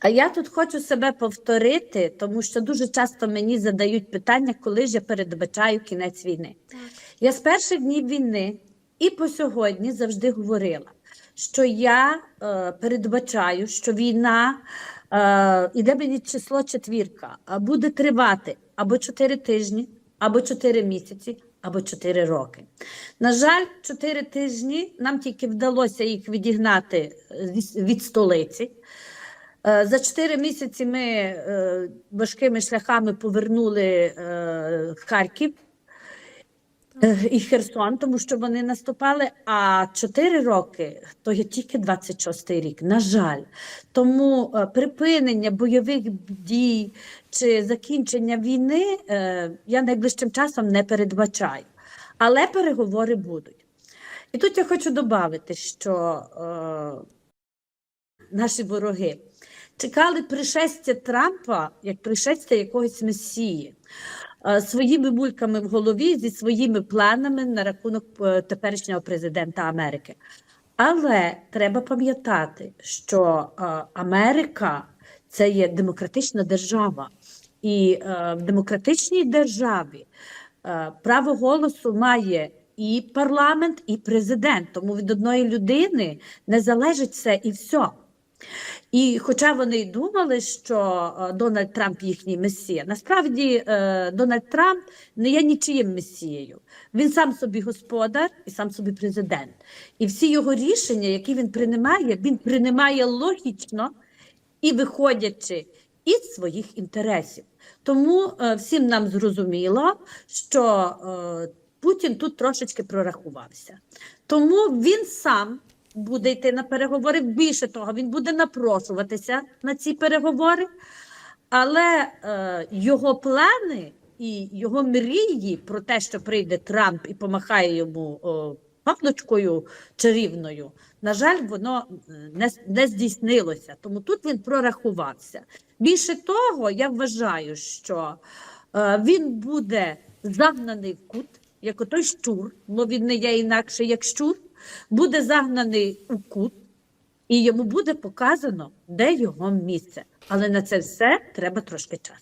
А я тут хочу себе повторити, тому що дуже часто мені задають питання, коли ж я передбачаю кінець війни. Я з перших днів війни і по сьогодні завжди говорила, що я е, передбачаю, що війна е, іде мені число четвірка, буде тривати або 4 тижні, або 4 місяці, або 4 роки. На жаль, 4 тижні нам тільки вдалося їх відігнати е, від столиці. Е, За 4 місяці ми е, важкими шляхами повернули е, Харків і Херсон, тому що вони наступали. А 4 роки то є тільки 26-й рік. На жаль, тому припинення бойових дій чи закінчення війни я найближчим часом не передбачаю. Але переговори будуть. І тут я хочу додати, що е, наші вороги чекали пришестя Трампа як пришестя якогось месії. е, Своїми бульками в голові зі своїми планами на рахунок е, теперішнього президента Америки. Але треба пам'ятати, що е, Америка це є демократична держава, і в демократичній державі право голосу має і парламент, і президент. Тому від одної людини не залежить все і все. І хоча вони й думали, що е, Дональд Трамп їхній месія, насправді е, Дональд Трамп не є нічиїм месією. Він сам собі господар і сам собі президент. І всі його рішення, які він приймає, він приймає логічно і виходячи із своїх інтересів. Тому е, всім нам зрозуміло, що Путін тут трошечки прорахувався. Тому він сам буде йти на переговори. Більше того, він буде напрошуватися на ці переговори, але е, його плани і його мрії про те, що прийде Трамп і помахає йому о, папночкою чарівною, на жаль, воно е, не, не здійснилося. Тому тут він прорахувався. Більше того, я вважаю, що е, він буде загнаний в кут, як отой щур, бо він не є інакше як щур, буде загнаний у кут, і йому буде показано, де його місце. Але на це все треба трошки часу.